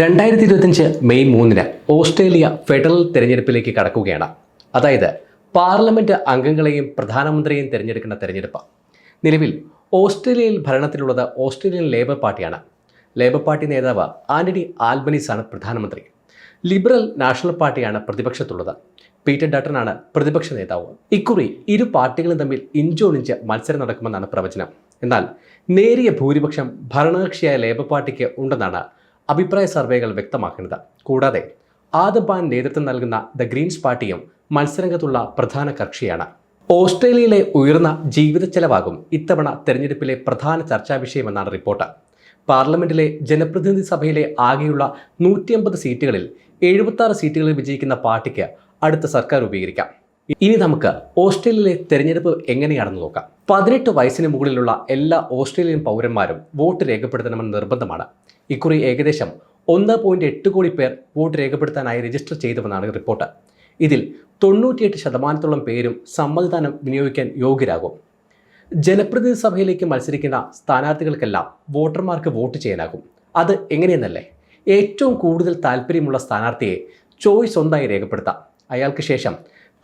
രണ്ടായിരത്തി ഇരുപത്തിയഞ്ച് മെയ് മൂന്നിന് ഓസ്ട്രേലിയ ഫെഡറൽ തെരഞ്ഞെടുപ്പിലേക്ക് കടക്കുകയാണ്. അതായത് പാർലമെന്റ് അംഗങ്ങളെയും പ്രധാനമന്ത്രിയെയും തിരഞ്ഞെടുക്കുന്ന തെരഞ്ഞെടുപ്പ്. നിലവിൽ ഓസ്ട്രേലിയയിൽ ഭരണത്തിലുള്ളത് ഓസ്ട്രേലിയൻ ലേബർ പാർട്ടിയാണ്. ലേബർ പാർട്ടി നേതാവ് ആന്റണി ആൽബനീസാണ് പ്രധാനമന്ത്രി. ലിബറൽ നാഷണൽ പാർട്ടിയാണ് പ്രതിപക്ഷത്തുള്ളത്. പീറ്റർ ഡട്ടനാണ് പ്രതിപക്ഷ നേതാവ്. ഇക്കുറി ഇരു പാർട്ടികളും തമ്മിൽ ഇഞ്ചോടിഞ്ച് മത്സരം നടക്കുമെന്നാണ് പ്രവചനം. എന്നാൽ നേരിയ ഭൂരിപക്ഷം ഭരണകക്ഷിയായ ലേബർ പാർട്ടിക്ക് ഉണ്ടെന്നാണ് അഭിപ്രായ സർവേകൾ വ്യക്തമാക്കുന്നത്. കൂടാതെ ആദബാൻ നേതൃത്വം നൽകുന്ന ദ ഗ്രീൻസ് പാർട്ടിയും മത്സരരംഗത്തുള്ള പ്രധാന കക്ഷിയാണ്. ഓസ്ട്രേലിയയിലെ ഉയർന്ന ജീവിത ചെലവാകും ഇത്തവണ തെരഞ്ഞെടുപ്പിലെ പ്രധാന ചർച്ചാ വിഷയമെന്നാണ് റിപ്പോർട്ട്. പാർലമെന്റിലെ ജനപ്രതിനിധി സഭയിലെ ആകെയുള്ള നൂറ്റിയമ്പത് സീറ്റുകളിൽ എഴുപത്തി സീറ്റുകളിൽ വിജയിക്കുന്ന പാർട്ടിക്ക് അടുത്ത സർക്കാർ രൂപീകരിക്കാം. ഇനി നമുക്ക് ഓസ്ട്രേലിയയിലെ തെരഞ്ഞെടുപ്പ് എങ്ങനെയാണെന്ന് നോക്കാം. പതിനെട്ട് വയസ്സിന് മുകളിലുള്ള എല്ലാ ഓസ്ട്രേലിയൻ പൗരന്മാരും വോട്ട് രേഖപ്പെടുത്തണമെന്ന് നിർബന്ധമാണ്. ഇക്കുറി ഏകദേശം ഒന്ന് പോയിന്റ് എട്ട് കോടി പേർ വോട്ട് രേഖപ്പെടുത്താനായി രജിസ്റ്റർ ചെയ്തുവെന്നാണ് റിപ്പോർട്ട്. ഇതിൽ തൊണ്ണൂറ്റിയെട്ട് ശതമാനത്തോളം പേരും സമ്മതിദാനം വിനിയോഗിക്കാൻ യോഗ്യരാകും. ജനപ്രതിനിധി സഭയിലേക്ക് മത്സരിക്കുന്ന സ്ഥാനാർത്ഥികൾക്കെല്ലാം വോട്ടർമാർക്ക് വോട്ട് ചെയ്യാനാകും. അത് എങ്ങനെയെന്നല്ലേ? ഏറ്റവും കൂടുതൽ താല്പര്യമുള്ള സ്ഥാനാർത്ഥിയെ ചോയ്സ് ഒന്നായി രേഖപ്പെടുത്താം. അയാൾക്ക് ശേഷം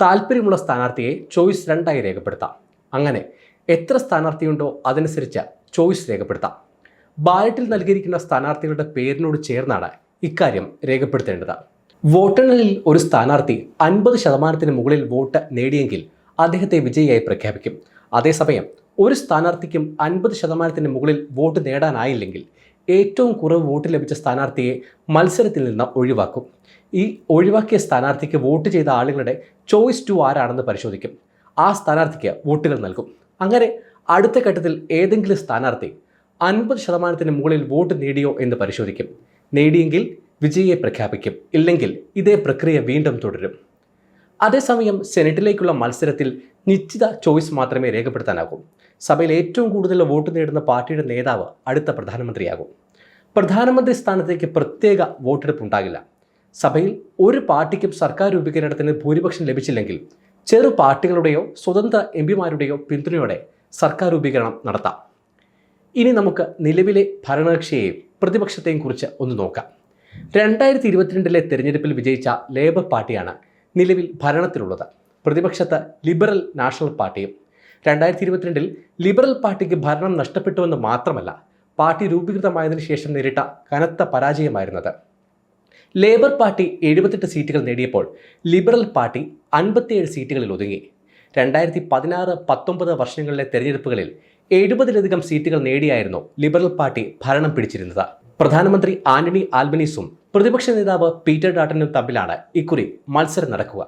താല്പര്യമുള്ള സ്ഥാനാർത്ഥിയെ ചോയ്സ് രണ്ടായി രേഖപ്പെടുത്താം. അങ്ങനെ എത്ര സ്ഥാനാർത്ഥിയുണ്ടോ അതനുസരിച്ച് ചോയ്സ് രേഖപ്പെടുത്താം. ബാലറ്റിൽ നൽകിയിരിക്കുന്ന സ്ഥാനാർത്ഥികളുടെ പേരിനോട് ചേർന്നാണ് ഇക്കാര്യം രേഖപ്പെടുത്തേണ്ടത്. വോട്ടെണ്ണലിൽ ഒരു സ്ഥാനാർത്ഥി അൻപത് ശതമാനത്തിന് മുകളിൽ വോട്ട് നേടിയെങ്കിൽ അദ്ദേഹത്തെ വിജയിയായി പ്രഖ്യാപിക്കും. അതേസമയം ഒരു സ്ഥാനാർത്ഥിക്കും അൻപത് ശതമാനത്തിന് മുകളിൽ വോട്ട് നേടാനായില്ലെങ്കിൽ ഏറ്റവും കുറവ് വോട്ട് ലഭിച്ച സ്ഥാനാർത്ഥിയെ മത്സരത്തിൽ നിന്ന് ഒഴിവാക്കും. ഈ ഒഴിവാക്കിയ സ്ഥാനാർത്ഥിക്ക് വോട്ട് ചെയ്ത ആളുകളുടെ ചോയ്സ് ടു ആരാണെന്ന് പരിശോധിക്കും. ആ സ്ഥാനാർത്ഥിക്ക് വോട്ടുകൾ നൽകും. അങ്ങനെ അടുത്ത ഘട്ടത്തിൽ ഏതെങ്കിലും സ്ഥാനാർത്ഥി അൻപത് ശതമാനത്തിന് മുകളിൽ വോട്ട് നേടിയോ എന്ന് പരിശോധിക്കും. നേടിയെങ്കിൽ വിജയിയെ പ്രഖ്യാപിക്കും. ഇല്ലെങ്കിൽ ഇതേ പ്രക്രിയ വീണ്ടും തുടരും. അതേസമയം സെനറ്റിലേക്കുള്ള മത്സരത്തിൽ നിശ്ചിത ചോയ്സ് മാത്രമേ രേഖപ്പെടുത്താനാകൂ. സഭയിൽ ഏറ്റവും കൂടുതൽ വോട്ട് നേടുന്ന പാർട്ടിയുടെ നേതാവ് അടുത്ത പ്രധാനമന്ത്രിയാകും. പ്രധാനമന്ത്രി സ്ഥാനത്തേക്ക് പ്രത്യേക വോട്ടെടുപ്പ് ഉണ്ടാകില്ല. സഭയിൽ ഒരു പാർട്ടിക്കും സർക്കാർ രൂപീകരണത്തിന് ഭൂരിപക്ഷം ലഭിച്ചില്ലെങ്കിൽ ചെറു പാർട്ടികളുടെയോ സ്വതന്ത്ര എം പിമാരുടെയോ പിന്തുണയോടെ സർക്കാർ രൂപീകരണം നടത്താം. ഇനി നമുക്ക് നിലവിലെ ഭരണകക്ഷിയെയും പ്രതിപക്ഷത്തെയും കുറിച്ച് ഒന്ന് നോക്കാം. രണ്ടായിരത്തി ഇരുപത്തിരണ്ടിലെ തെരഞ്ഞെടുപ്പിൽ വിജയിച്ച ലേബർ പാർട്ടിയാണ് നിലവിൽ ഭരണത്തിലുള്ളത്. പ്രതിപക്ഷത്ത് ലിബറൽ നാഷണൽ പാർട്ടിയും രണ്ടായിരത്തി ഇരുപത്തിരണ്ടിൽ ലിബറൽ പാർട്ടിക്ക് ഭരണം നഷ്ടപ്പെട്ടുവെന്ന് മാത്രമല്ല പാർട്ടി രൂപീകൃതമായതിനു ശേഷം നേരിട്ട കനത്ത പരാജയമായിരുന്നത്. ലേബർ പാർട്ടി എഴുപത്തെട്ട് സീറ്റുകൾ നേടിയപ്പോൾ ലിബറൽ പാർട്ടി അൻപത്തിയേഴ് സീറ്റുകളിൽ ഒതുങ്ങി. രണ്ടായിരത്തി പതിനാറ് പത്തൊമ്പത് വർഷങ്ങളിലെ തെരഞ്ഞെടുപ്പുകളിൽ എഴുപതിലധികം സീറ്റുകൾ നേടിയായിരുന്നു ലിബറൽ പാർട്ടി ഭരണം പിടിച്ചിരുന്നത്. പ്രധാനമന്ത്രി ആന്റണി ആൽബനീസും പ്രതിപക്ഷ നേതാവ് പീറ്റർ ഡാട്ടനും തമ്മിലാണ് ഇക്കുറി മത്സരം നടക്കുക.